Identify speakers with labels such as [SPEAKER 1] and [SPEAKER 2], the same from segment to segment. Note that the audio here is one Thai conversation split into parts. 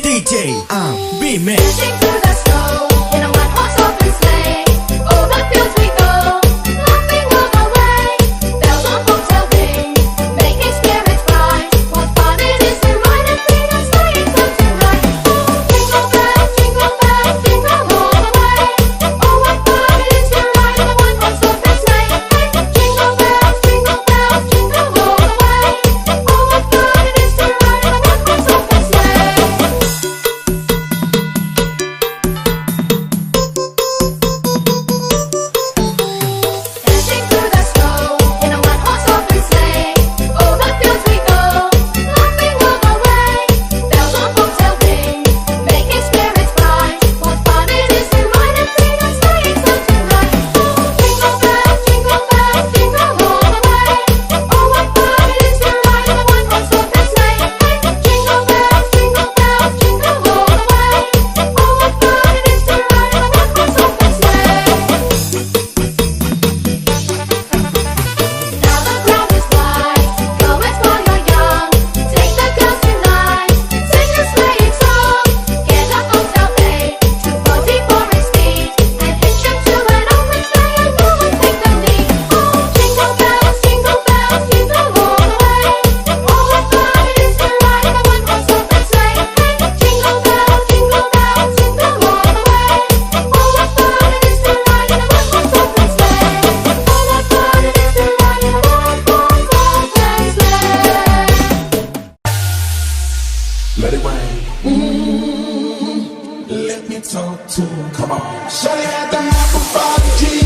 [SPEAKER 1] DJ,
[SPEAKER 2] um, uh, B-Mix. talk to him. Come on. Shawty had the map
[SPEAKER 3] of 5G.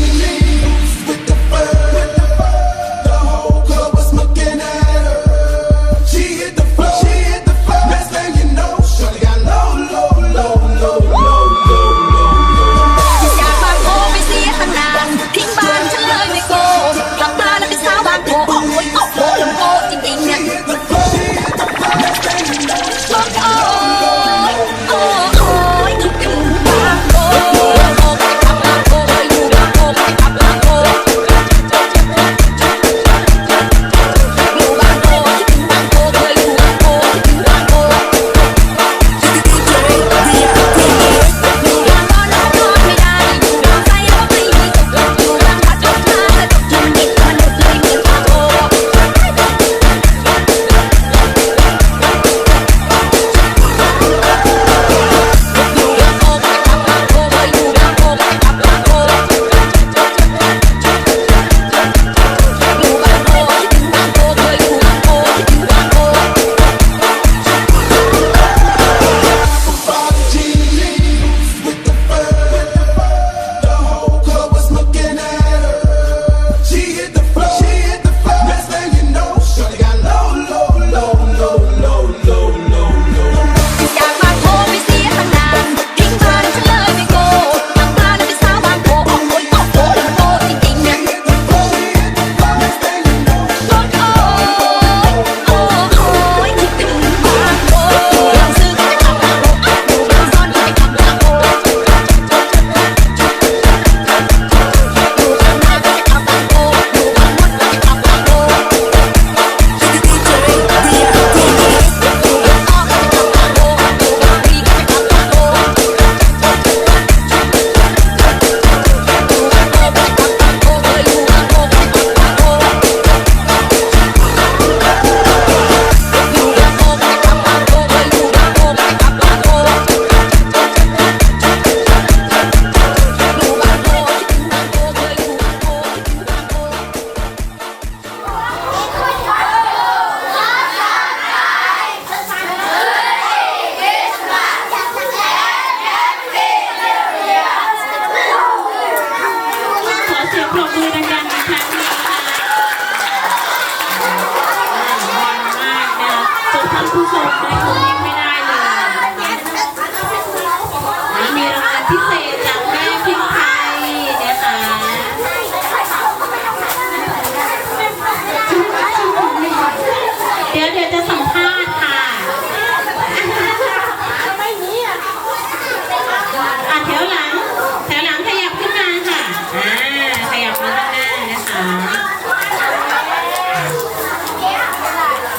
[SPEAKER 3] ปรบมือ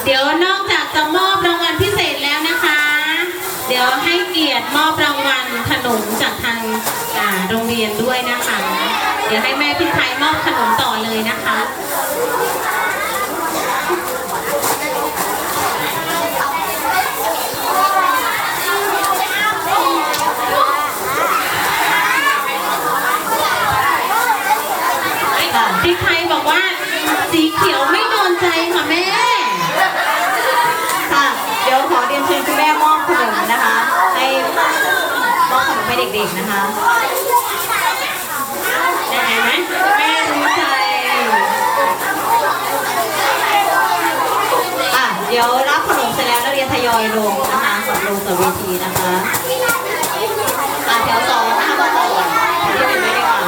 [SPEAKER 3] เดี๋ยวนอกจากจะมอบรางวัลพิเศษแล้วนะคะ เดี๋ย
[SPEAKER 2] ว
[SPEAKER 3] ให้เกียรติมอบรางวัล
[SPEAKER 4] ขนมจากทางโรงเรียนด้วยนะ
[SPEAKER 3] คะ เดี๋ยวให้แม่พิชัยมอบขนมต่อเลยนะ ด็กๆนะคะ
[SPEAKER 4] ได้ไหมแม่รู้ใจ
[SPEAKER 3] อะเดี๋ยวรับขนมเสร็จแล้วนักเรียนทยอยลงนะคะก่อนลงจากเวทีนะคะอะแถวสองนะคะมาก่อนแถวที่หนึ่งไม่ได้ก่อน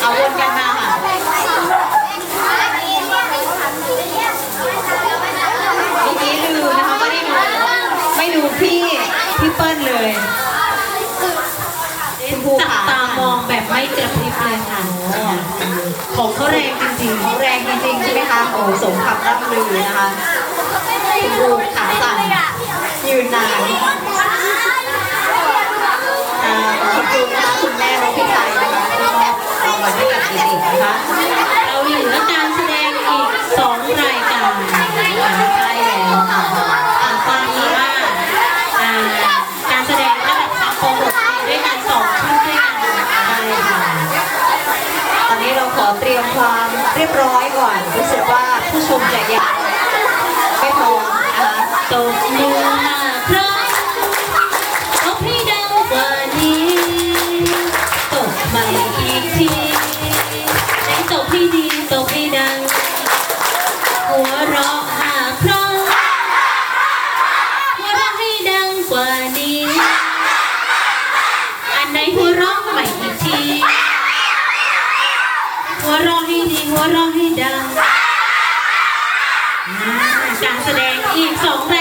[SPEAKER 3] เอาวนกันมาค่ะเมื่อกี้ลืมนะคะไม่ได้ดูไม่ดูพี่พี่เปิ้ลเลย คุณครู
[SPEAKER 4] จับ
[SPEAKER 3] ขา
[SPEAKER 4] ตามองแบบไม่กระพริบเลยค่ะของเขาแรงจริง
[SPEAKER 3] เขาแรงจริงๆใช่ไหมคะโอ้โหสมคำร่ำลือนะคะคุณครูขาสั่นยืนนานอ่าขอบคุณนะคะคุณแม่น้องพี่ชายนะคะที่มอบรางวัลให้กับเด็กๆนะคะ
[SPEAKER 4] ๆเราเหลือการแสดงอีกสองราย ร้อยก่อน
[SPEAKER 3] รู้สึกว่าผู้ชมจะยังไม่พร้อนะคะ
[SPEAKER 4] ตบมือ ดัง การแสดงอีกสอง